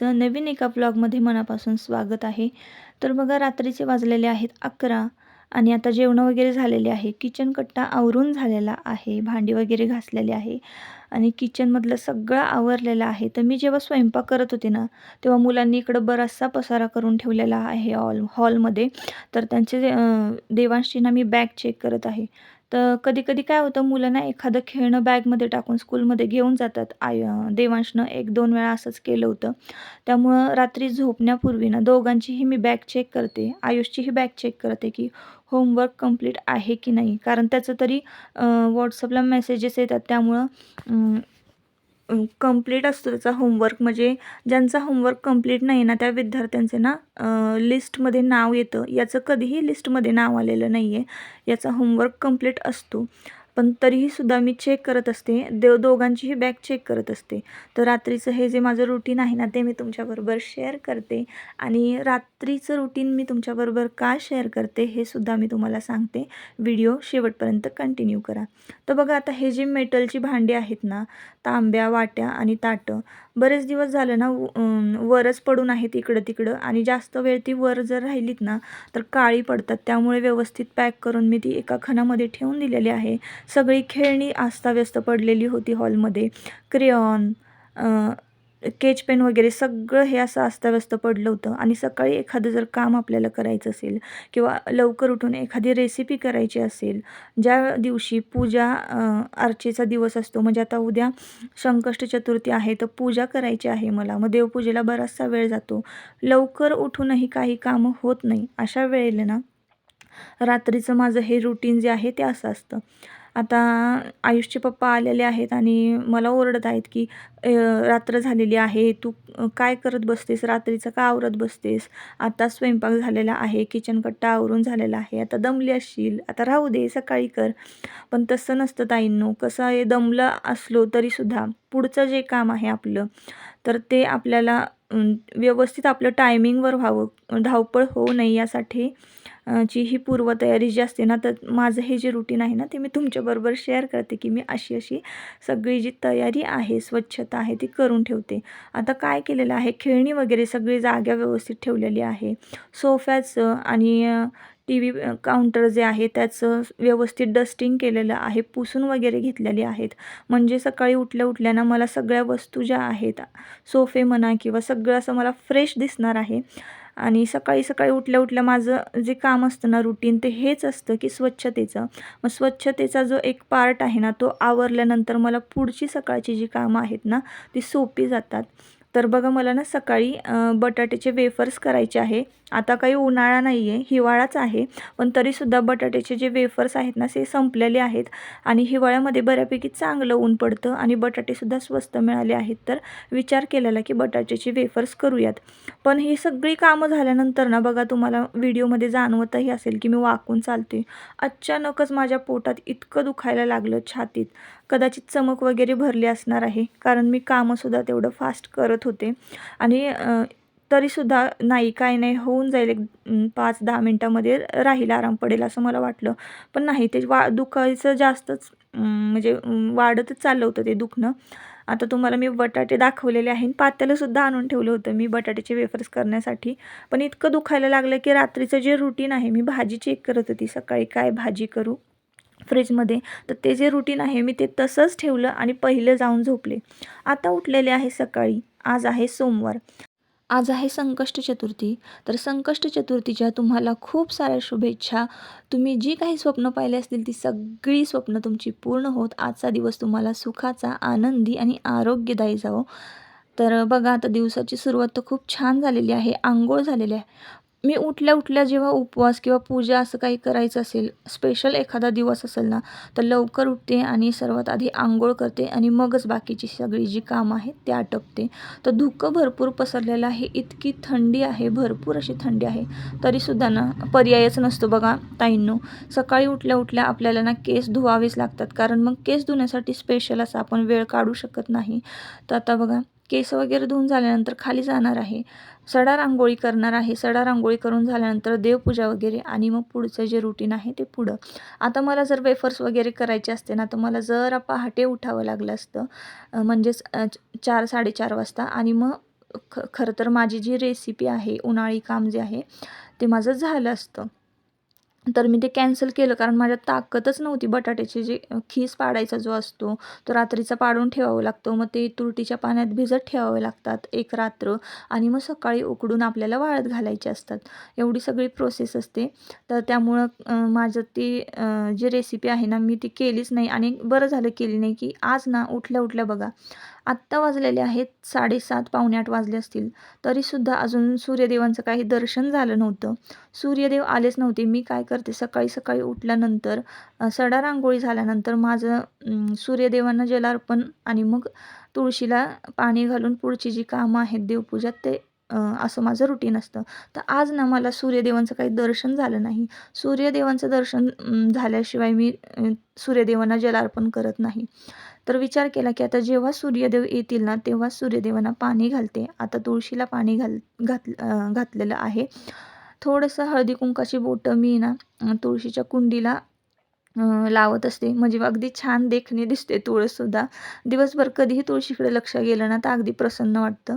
तुमचं नवीन एका ब्लॉगमध्ये मनापासून स्वागत आहे. तर बघा रात्रीचे वाजलेले आहेत अकरा आणि आता जेवणं वगैरे झालेले आहे. किचन कट्टा आवरून झालेला आहे. भांडी वगैरे घासलेली आहे आणि किचनमधलं सगळं आवरलेलं आहे. तर मी जेव्हा स्वयंपाक करत होते ना तेव्हा मुलांनी इकडं बराचसा पसारा करून ठेवलेला आहे हॉल हॉलमध्ये तर त्यांचे देवांशी ना मी बॅग चेक करत आहे. तर कधी कधी काय होतं मुलांना एखादं खेळणं बॅगमध्ये टाकून स्कूलमध्ये घेऊन जातात. आय देवांशनं एक दोन वेळा असंच केलं होतं. त्यामुळं रात्री झोपण्यापूर्वी ना दोघांचीही मी बॅग चेक करते. आयुषचीही बॅग चेक करते की होमवर्क कंप्लीट आहे की नाही. कारण त्याचं तरी व्हॉट्सअपला मेसेजेस येतात. त्यामुळं कंप्लीट असतो त्याचा होमवर्क म्हणजे ज्यांचा होमवर्क कंप्लीट नाही ना त्या विद्यार्थ्यांचे ना लिस्टमध्ये नाव येतं. याचं कधीही लिस्टमध्ये नाव आलेलं नाही आहे याचा होमवर्क कंप्लीट असतो. पण तरीही सुद्धा मी चेक करत असते. देव दोघांचीही बॅग चेक करत असते. तर रात्रीचं हे जे माझं रुटीन आहे ना ते मी तुमच्याबरोबर शेअर करते. आणि रात्रीचं रुटीन मी तुमच्याबरोबर का शेअर करते हे सुद्धा मी तुम्हाला सांगते. व्हिडिओ शेवटपर्यंत कंटिन्यू करा. तर बघा आता हे जे मेटलची भांडी आहेत ना तांब्या वाट्या आणि ताटं बरेच दिवस झालं ना वरच पडून आहेत इकडं तिकडं आणि जास्त वेळ ती वर जर राहिलीत ना तर काळी पडतात. त्यामुळे व्यवस्थित पॅक करून मी ती एका खणामध्ये ठेवून दिलेली आहे. सगळी खेळणी आस्ताव्यस्त पडलेली होती हॉलमध्ये. क्रेऑन केच पेन वगैरे सगळं हे असं अस्ताव्यस्त पडलं होतं. आणि सकाळी एखादं जर काम आपल्याला करायचं असेल किंवा लवकर उठून एखादी रेसिपी करायची असेल ज्या दिवशी पूजा आरचेचा अर्चेचा दिवस असतो म्हणजे आता उद्या संकष्ट चतुर्थी आहे तर पूजा करायची आहे मला. मग देवपूजेला बराचसा वेळ जातो. लवकर उठूनही काही कामं होत नाही. अशा वेळेला ना रात्रीचं माझं हे रुटीन जे आहे ते असं असतं. आता आयुषचे पप्पा आलेले आहेत आणि मला ओरडत आहेत की रात्र झालेली आहे तू काय करत बसतेस? रात्रीचं का आवरत बसतेस? आता स्वयंपाक झालेला आहे किचन कट्टा आवरून झालेला आहे आता दमली असशील आता राहू दे सकाळी कर. पण तसं नसतं ताईंनो कसं आहे दमलं असलो तरीसुद्धा पुढचं जे काम आहे आपलं तर ते आपल्याला व्यवस्थित आपलं टायमिंगवर व्हावं. धावपळ होऊ नये यासाठी ची ही पूर्वतयारी जी असते ना तर माझं हे जे रुटीन आहे ना ते मी तुमच्याबरोबर शेअर करते की मी अशी अशी सगळी जी तयारी आहे स्वच्छता आहे ती करून ठेवते. आता काय केलेलं आहे? खेळणी वगैरे सगळी जागा व्यवस्थित ठेवलेली आहे. सोफ्याचं आणि टी व्ही काउंटर जे आहे त्याचं व्यवस्थित डस्टिंग केलेलं आहे पुसून वगैरे घेतलेली आहेत. म्हणजे सकाळी उठल्या उठल्यानं मला सगळ्या वस्तू ज्या आहेत सोफे म्हणा किंवा सगळं असं मला फ्रेश दिसणार आहे. आणि सकाळी सकाळी उठल्या उठल्या माझं जे काम असतं ना रुटीन ते हेच असतं की स्वच्छतेचं. मग स्वच्छतेचा जो एक पार्ट आहे ना तो आवरल्यानंतर मला पुढची सकाळची जी कामं आहेत ना ती सोपी जातात. तर बघा मला ना सकाळी बटाट्याचे वेफर्स करायचे आहे. आता काही उन्हाळा नाही आहे हिवाळाच आहे पण तरीसुद्धा बटाट्याचे जे वेफर्स आहेत ना ते संपलेले आहेत. आणि हिवाळ्यामध्ये बऱ्यापैकी चांगलं ऊन पडतं आणि बटाटेसुद्धा स्वस्त मिळाले आहेत. तर विचार केलेला की बटाट्याचे वेफर्स करूयात. पण ही सगळी कामं झाल्यानंतर ना बघा तुम्हाला व्हिडिओमध्ये जाणवतही असेल की मी वाकून चालते अचानकच माझ्या पोटात इतकं दुखायला लागलं छातीत. कदाचित चमक वगैरे भरली असणार आहे कारण मी कामंसुद्धा तेवढं फास्ट करत होते. आणि तरीसुद्धा नाही काय नाही होऊन जाईल एक पाच दहा मिनटामध्ये राहील आराम पडेल असं मला वाटलं. पण नाही ते वा दुखायचं जास्तच म्हणजे वाढतच चाललं होतं ते दुखणं. आता तुम्हाला मी बटाटे दाखवलेले आहे पातेलंसुद्धा आणून ठेवलं होतं मी बटाट्याचे वेफर्स करण्यासाठी. पण इतकं दुखायला लागलं की रात्रीचं जे रुटीन आहे मी भाजी चेक करत होती सकाळी काय भाजी करू फ्रीजमध्ये तर ते जे रुटीन आहे मी ते तसंच ठेवलं आणि पहिलं जाऊन झोपले. आता उठलेले आहे सकाळी आज आहे सोमवार. आज आहे संकष्ट चतुर्थी. तर संकष्ट चतुर्थीच्या तुम्हाला खूप साऱ्या शुभेच्छा. तुम्ही जी काही स्वप्न पाहिले असतील ती सगळी स्वप्न तुमची पूर्ण होत. आजचा दिवस तुम्हाला सुखाचा आनंदी आणि आरोग्यदायी जावो. तर बघा आता दिवसाची सुरुवात तर खूप छान झालेली आहे. आंघोळ झालेली आहे. मी उठल्या उठल्या जेव्हा उपवास किंवा पूजा असं काही करायचं असेल स्पेशल एखादा दिवस असेल ना तर लवकर उठते आणि सर्वात आधी आंघोळ करते आणि मगच बाकीची सगळी जी कामं आहेत ते आटपते. तर धुकं भरपूर पसरलेलं आहे इतकी थंडी आहे भरपूर अशी थंडी आहे तरीसुद्धा ना पर्यायच नसतो बघा ताईंनो. सकाळी उठल्या उठल्या आपल्याला ना केस धुवावेच लागतात कारण मग केस धुण्यासाठी स्पेशल असा आपण वेळ काढू शकत नाही. तर आता बघा केस वगैरे धुवून झाल्यानंतर खाली जाणार आहे. सडा रांगोळी करणार आहे. सडा रांगोळी करून झाल्यानंतर देवपूजा वगैरे आणि मग पुढचं जे रुटीन आहे ते पुढं. आता मला जर वेफर्स वगैरे करायचे असते ना तर मला जरा पहाटे उठावं लागलं असतं. म्हणजेच चार साडेचार वाजता. आणि मग ख खरं तर माझी जी रेसिपी आहे उन्हाळी काम जे आहे ते माझं झालं असतं. तर मी ते कॅन्सल केलं कारण माझ्या ताकदच नव्हती बटाट्याची. जी खीस पाडायचा जो असतो तो रात्रीचा पाडून ठेवावा लागतो. मग ते तुरटीच्या पाण्यात भिजत ठेवावे लागतात एक रात्र. आणि मग सकाळी उकडून आपल्याला वाळत घालायचे असतात. एवढी सगळी प्रोसेस असते. तर त्यामुळं माझं ती जी रेसिपी आहे ना मी ती केलीच नाही. आणि बरं झालं केली नाही की आज ना उठल्या उठल्या बघा आत्ता वाजलेले आहेत साडेसात पावणे आठ वाजले असतील. तरीसुद्धा अजून सूर्यदेवांचं काही दर्शन झालं नव्हतं. सूर्यदेव आलेच नव्हते. मी काय करते? सकाळी सकाळी उठल्यानंतर सडा रांगोळी झाल्यानंतर माझं सूर्यदेवांना जलार्पण आणि मग तुळशीला पाणी घालून पुढची जी कामं आहेत देवपूजात ते असं माझं रुटीन असतं. तर आज ना मला सूर्यदेवांचं काही दर्शन झालं नाही. सूर्यदेवांचं दर्शन झाल्याशिवाय मी सूर्यदेवांना जलार्पण करत नाही. तर विचार केला की आता जेव्हा सूर्यदेव येतील ना तेव्हा सूर्यदेवांना पाणी घालते. आता तुळशीला पाणी घाल घात घातलेलं आहे. थोडंसं हळदी कुंकाची बोटं मी ना तुळशीच्या कुंडीला लावत असते. म्हणजे अगदी छान देखणी दिसते तुळससुद्धा दिवसभर कधीही तुळशीकडे लक्ष गेलं ना तर अगदी प्रसन्न वाटतं.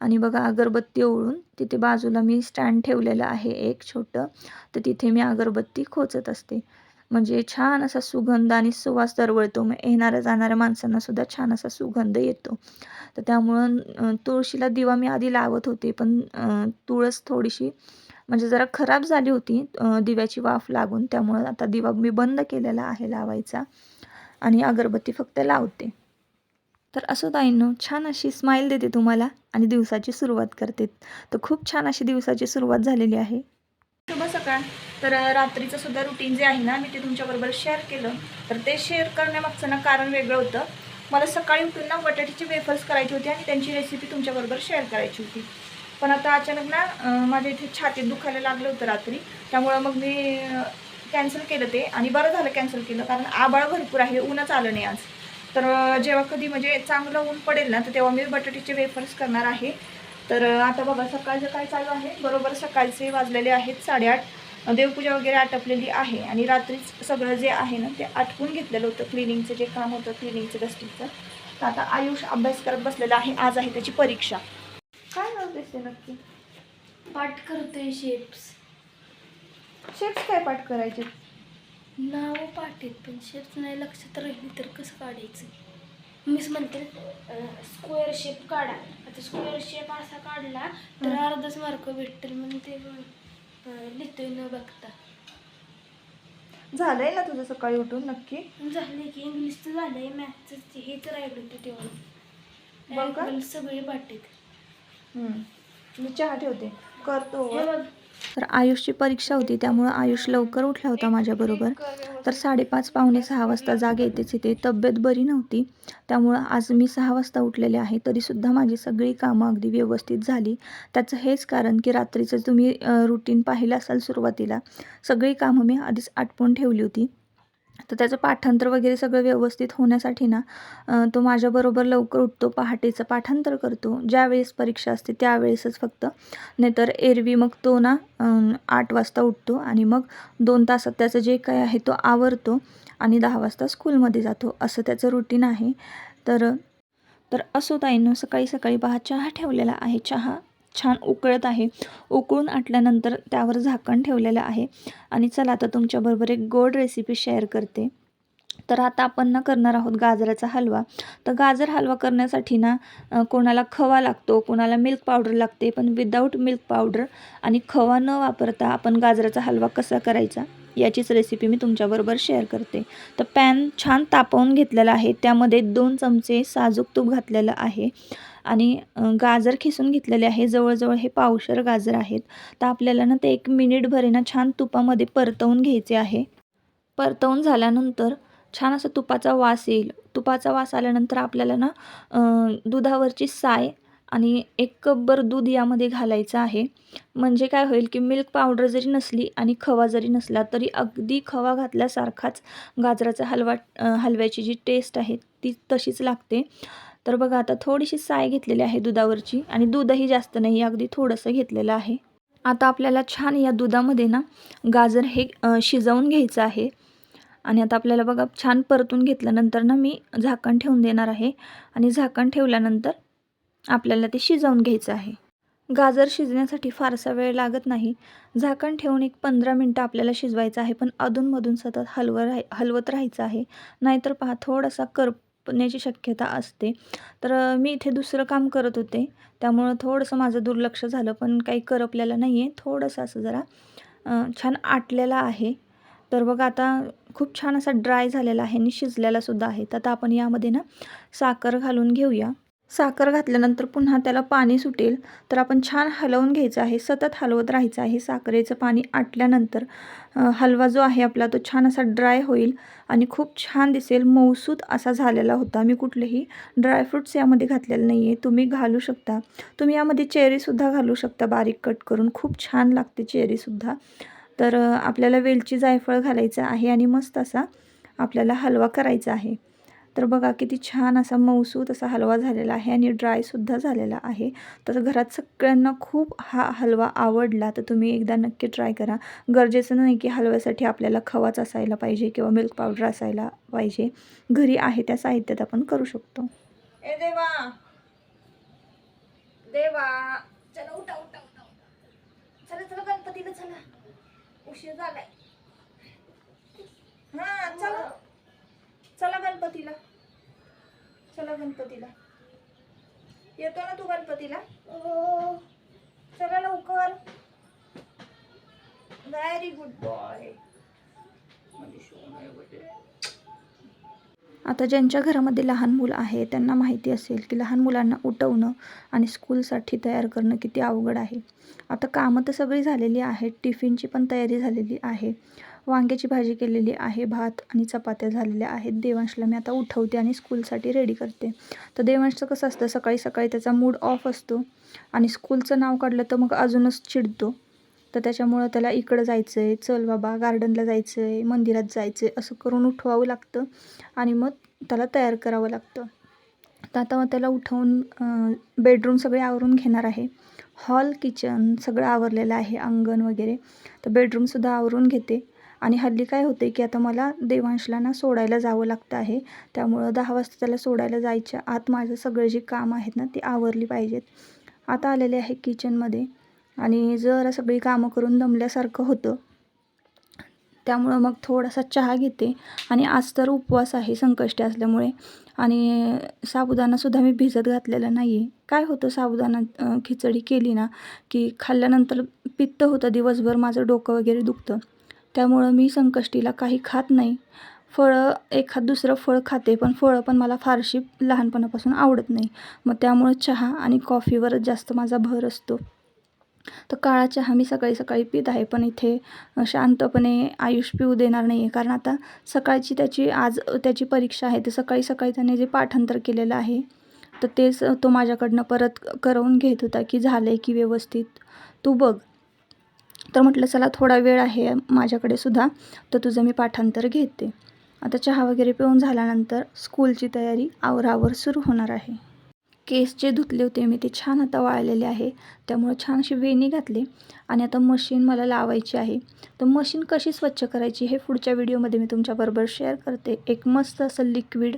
आणि बघा अगरबत्ती ओळून तिथे बाजूला मी स्टँड ठेवलेलं आहे एक छोटं. तर तिथे मी अगरबत्ती खोचत असते. म्हणजे छान असा सुगंध आणि सुवास दरवळतो. मग येणाऱ्या जाणाऱ्या माणसांना सुद्धा छान असा सुगंध येतो. तर त्यामुळं तुळशीला दिवा मी आधी लावत होते पण तुळस थोडीशी म्हणजे जरा खराब झाली होती दिव्याची वाफ लागून. त्यामुळं आता दिवा मी बंद केलेला आहे लावायचा आणि अगरबत्ती फक्त लावते. तर असं ताईंनो छान अशी स्माईल देते तुम्हाला आणि दिवसाची सुरुवात करते. तर खूप छान अशी दिवसाची सुरुवात झालेली आहे. शुभ सकाळ. तर रात्रीचं सुद्धा रुटीन जे आहे ना मी ते तुमच्याबरोबर शेअर केलं. तर ते शेअर करण्यामागचं ना कारण वेगळं होतं. मला सकाळी उठून ना बटाट्याचे वेफर्स करायचे होते आणि त्यांची रेसिपी तुमच्याबरोबर शेअर करायची होती. पण आता अचानक ना माझ्या इथे छातीत दुखायला लागलं होतं रात्री. त्यामुळं मग मी कॅन्सल केलं ते आणि बरं झालं कॅन्सल केलं कारण आबाळ भरपूर आहे ऊनच आलं नाही आज. तर जेव्हा कधी म्हणजे चांगलं ऊन पडेल ना तर तेव्हा मी बटाट्याचे वेफर्स करणार आहे. तर आता बघा सकाळचं काय चालू आहे. बरोबर सकाळचे वाजलेले आहेत साडेआठ. देवपूजा वगैरे आटपलेली आहे. आणि रात्रीच सगळं जे आहे ना ते आटपून घेतलेलं होतं क्लिनिंगचं जे काम होतं क्लिनिंगचं डस्टिंगचं तर आता आयुष अभ्यास करत बसलेला आहे. आज आहे त्याची परीक्षा. काय नाव दिसते नक्की? पाठ करतोय शेप्स शेप्स काय पाठ करायचे? नाव पाठ आहेत पण शेप्स नाही लक्षात राहिली तर कसं काढायचं? मीच म्हणते स्क्वेअर शेप काढा. आता स्क्वेअर शेप असा काढला तर. अर्धच मार्क भेटतील म्हणून ते लिहितोय न बघता. झालंय ना तुझं सकाळी उठून नक्की? झाले की इंग्लिशचं झालंय मॅथचं हेच राहिलं होतं बघ? आपल्याला सगळे पाठ आहेत हम्म. मी चहा ठेवते. करतो. हे तर आयुषची परीक्षा होती त्यामुळं आयुष लवकर उठला होता माझ्याबरोबर. तर साडेपाच पावणे सहा वाजता जाग येतेच येते. तब्येत बरी नव्हती. त्यामुळं आज मी सहा वाजता उठलेले आहे. तरीसुद्धा माझी सगळी कामं अगदी व्यवस्थित झाली. त्याचं हेच कारण की रात्रीचं तुम्ही रुटीन पाहिलं असाल सुरुवातीला सगळी कामं मी आधीच आटपून ठेवली होती. तर त्याचं पाठांतर वगैरे सगळं व्यवस्थित होण्यासाठी ना तो माझ्याबरोबर लवकर उठतो पहाटेचं पाठांतर करतो. ज्यावेळेस परीक्षा असते त्यावेळेसच फक्त. नाहीतर एरवी मग तो ना आठ वाजता उठतो आणि मग दोन तासात त्याचं जे काय आहे तो आवरतो आणि दहा वाजता स्कूलमध्ये जातो. असं त्याचं रुटीन आहे. तर तर असो ताईनं सकाळी सकाळी पहा चहा ठेवलेला आहे. चहा छान उकळत आहे. उकळून आटल्यानंतर त्यावर झाकण ठेवलेलं आहे. आणि चला आता तुमच्याबरोबर एक गोड रेसिपी शेअर करते. तर आता आपण ना करणार आहोत गाजराचा हलवा. तर गाजर हलवा करण्यासाठी ना कोणाला खवा लागतो कोणाला मिल्क पावडर लागते पण विदाऊट मिल्क पावडर आणि खवा न वापरता आपण गाजराचा हलवा कसा करायचा? याचीच रेसिपी मी तुमच्याबरोबर शेअर करते. तर पॅन छान तापवून घेतलेला आहे. त्यामध्ये दोन चमचे साजूक तूप घातलेलं आहे. आणि गाजर खिसून घेतलेले आहे. जवळजवळ हे पावशर गाजर आहेत. तर आपल्याला ना ते एक मिनिटभर ना छान तुपामध्ये परतवून घ्यायचे आहे. परतवून झाल्यानंतर छान असं तुपाचा वास येईल. तुपाचा वास आल्यानंतर आपल्याला ना दुधावरची साय आणि एक कपभर दूध यामध्ये घालायचं आहे. म्हणजे काय होईल की मिल्क पावडर जरी नसली आणि खवा जरी नसला तरी अगदी खवा घातल्यासारखाच गाजराचा हलवा हलव्याची जी टेस्ट आहे ती तशीच लागते. तर बघा आता थोडीशी साय घेतलेली आहे दुधावरची आणि दूधही जास्त नाही अगदी थोडंसं घेतलेलं आहे. आता आपल्याला छान या दुधामध्ये ना गाजर हे शिजवून घ्यायचं आहे. आणि आता आपल्याला बघा छान परतून घेतल्यानंतर ना मी झाकण ठेवून देणार आहे. आणि झाकण ठेवल्यानंतर आपल्याला ते शिजवून घ्यायचं आहे. गाजर शिजण्यासाठी फारसा वेळ लागत नाही. झाकण ठेवून एक पंधरा मिनटं आपल्याला शिजवायचं आहे पण अधूनमधून सतत हलव राह हलवत राहायचं आहे. नाहीतर पहा थोडासा करपण्याची शक्यता असते. तर मी इथे दुसरं काम करत होते. त्यामुळं थोडंसं माझं दुर्लक्ष झालं पण काही करपलेलं नाही आहे थोडंसं असं जरा छान आटलेलं आहे. तर बघा आता खूप छान असा ड्राय झालेला आहे आणि शिजलेलासुद्धा आहे. तर आता आपण यामध्ये ना साखर घालून घेऊया. साखर घातल्यानंतर पुन्हा त्याला पाणी सुटेल. तर आपण छान हलवून घ्यायचं आहे. सतत हलवत राहायचं आहे. साखरेचं पाणी आटल्यानंतर हलवा जो आहे आपला तो छान असा ड्राय होईल आणि खूप छान दिसेल. मऊसूत असा झालेला होता. मी कुठलेही ड्रायफ्रूट्स यामध्ये घातलेले नाही आहे तुम्ही घालू शकता. तुम्ही यामध्ये चेरीसुद्धा घालू शकता. बारीक कट करून. खूप छान लागते चेरीसुद्धा तर आपल्याला वेलची जायफळ घालायचं आहे आणि मस्त असा आपल्याला हलवा करायचा आहे. तर बघा किती छान असा मऊसूत असा हलवा झालेला आहे आणि ड्रायसुद्धा झालेला आहे. तर घरात सगळ्यांना खूप हा हलवा आवडला तर तुम्ही एकदा नक्की ट्राय करा. गरजेचं नाही की हलव्यासाठी आपल्याला खवाच असायला पाहिजे किंवा मिल्क पावडर असायला पाहिजे. घरी आहे त्या साहित्यात आपण करू शकतो. ए देवा! देवा! चला उठा उठा उठा उठा. चला चला गणपतीला चला. उशीर झालाय. हा चला. चला गणपतीला. चला गणपतीला. येतो ना तू गणपतीला? चला लवकर. व्हेरी गुड बॉय आता ज्यांच्या घरामध्ये लहान मुलं आहे त्यांना माहिती असेल की लहान मुलांना उठवणं आणि स्कूलसाठी तयार करणं किती अवघड आहे. आता कामं तर सगळी झालेली आहेत टिफिनची पण तयारी झालेली आहे. वांग्याची भाजी केलेली आहे भात आणि चपात्या झालेल्या आहेत. देवांशला मी आता उठवते आणि स्कूलसाठी रेडी करते. तर देवांशचं कसं असतं सकाळी सकाळी त्याचा मूड ऑफ असतो आणि स्कूलचं नाव काढलं तर मग अजूनच चिडतो. तर त्याच्यामुळं त्याला इकडं जायचं आहे चल बाबा गार्डनला जायचं आहे मंदिरात जायचं आहे असं करून उठवावं लागतं आणि मग त्याला तयार करावं लागतं. तर आता मग त्याला उठवून बेडरूम सगळे आवरून घेणार आहे. हॉल किचन सगळं आवरलेलं आहे अंगण वगैरे. तर बेडरूमसुद्धा आवरून घेते. आणि हल्ली काय होते की आता मला देवांशला ना सोडायला जावं लागतं आहे. त्यामुळं दहा वाजता त्याला सोडायला जायच्या आत माझं सगळं जे काम आहेत ना ती आवरली पाहिजेत. आता आलेले आहे किचनमध्ये आणि जरा सगळी कामं करून दमल्यासारखं होतं. त्यामुळं मग थोडासा चहा घेते आणि आज तर उपवास आहे संकष्टी असल्यामुळे. आणि साबुदाणासुद्धा मी भिजत घातलेला नाही आहे काय होतं साबुदाणा खिचडी केली ना की खाल्ल्यानंतर पित्त होतं दिवसभर माझं डोकं वगैरे दुखतं. त्यामुळं मी संकष्टीला काही खात नाही. फळं एखाद दुसरं फळ खाते पण फळं पण मला फारशी लहानपणापासून आवडत नाही. मग त्यामुळं चहा आणि कॉफीवरच जास्त माझा भर असतो. तर काळा चहा मी सकाळी सकाळी पित आहे पण इथे शांतपणे आयुष पिऊ देणार नाही आहे कारण आता सकाळची त्याची आज त्याची परीक्षा आहे तर सकाळी सकाळी त्याने जे पाठांतर केलेलं आहे तर तेच तो माझ्याकडनं परत करवून घेत होता की झालं आहे की व्यवस्थित. तू बघ. तर म्हटलं चला थोडा वेळ आहे माझ्याकडे सुद्धा तर तुझं मी पाठांतर घेते. आता चहा वगैरे पिऊन झाल्यानंतर स्कूलची तयारी आवरावर सुरू होणार आहे. केस जे धुतले होते मी ते छान आता वाळलेले आहे त्यामुळे छान अशी वेणी घातली आणि आता मशीन मला लावायची आहे. तर मशीन कशी स्वच्छ करायची हे पुढच्या व्हिडिओमध्ये मी तुमच्याबरोबर शेअर करते. एक मस्त असं लिक्विड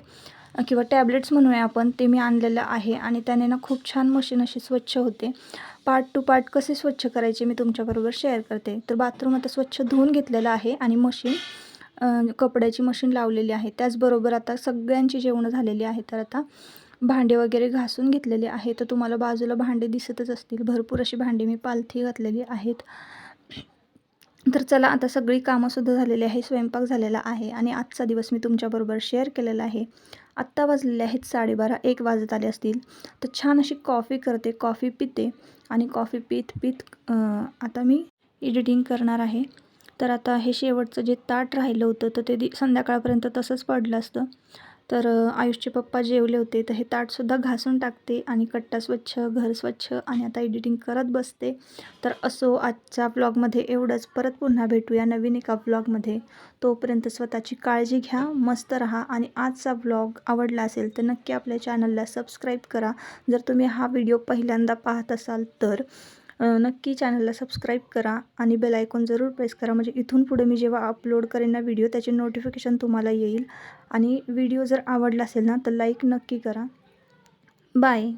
किंवा टॅबलेट्स म्हणूया आपण ते मी आणलेलं आहे आणि त्याने ना खूप छान मशीन अशी स्वच्छ होते. पार्ट टू पार्ट कसे स्वच्छ करायचे मी तुमच्याबरोबर शेअर करते. तर बाथरूम आता स्वच्छ धुवून घेतलेलं आहे आणि मशीन कपड्याची मशीन लावलेली आहे. त्याचबरोबर आता सगळ्यांची जेवणं झालेली आहे. तर आता भांडे वगैरे घासून घेतलेले आहे तर तुम्हाला बाजूला भांडे दिसतच असतील. भरपूर अशी भांडी मी पालथी घातलेली आहेत. तर चला आता सगळी कामंसुद्धा झालेली आहे स्वयंपाक झालेला आहे आणि आजचा दिवस मी तुमच्याबरोबर शेअर केलेला आहे. आत्ता वाजलेले आहेत साडेबारा एक वाजत आले असतील. तर छान अशी कॉफी करते कॉफी पिते आणि कॉफी पित पित आता मी एडिटिंग करणार आहे. तर आता हे शेवटचं जे ताट राहिलं होतं तर ते दि संध्याकाळपर्यंत तसंच पडलं असतं. तर आयुषचे पप्पा जेवले होते. तर हे ताटसुद्धा घासून टाकते आणि कट्टा स्वच्छ घर स्वच्छ आणि आता एडिटिंग करत बसते. तर असो आजच्या ब्लॉगमध्ये एवढंच. परत पुन्हा भेटूया नवीन एका ब्लॉगमध्ये तोपर्यंत स्वतःची काळजी घ्या मस्त राहा आणि आजचा ब्लॉग आवडला असेल तर नक्की आपल्या चॅनलला सबस्क्राईब करा. जर तुम्ही हा व्हिडिओ पहिल्यांदा पाहत असाल तर नक्की चॅनलला सबस्क्राईब करा आणि बेल आयकॉन जरूर प्रेस करा. म्हणजे इथून पुढे मी जेव्हा अपलोड करेन ना व्हिडिओ त्याचे नोटिफिकेशन तुम्हाला येईल. आणि व्हिडिओ जर आवडला असेल ना तर लाईक नक्की करा. बाय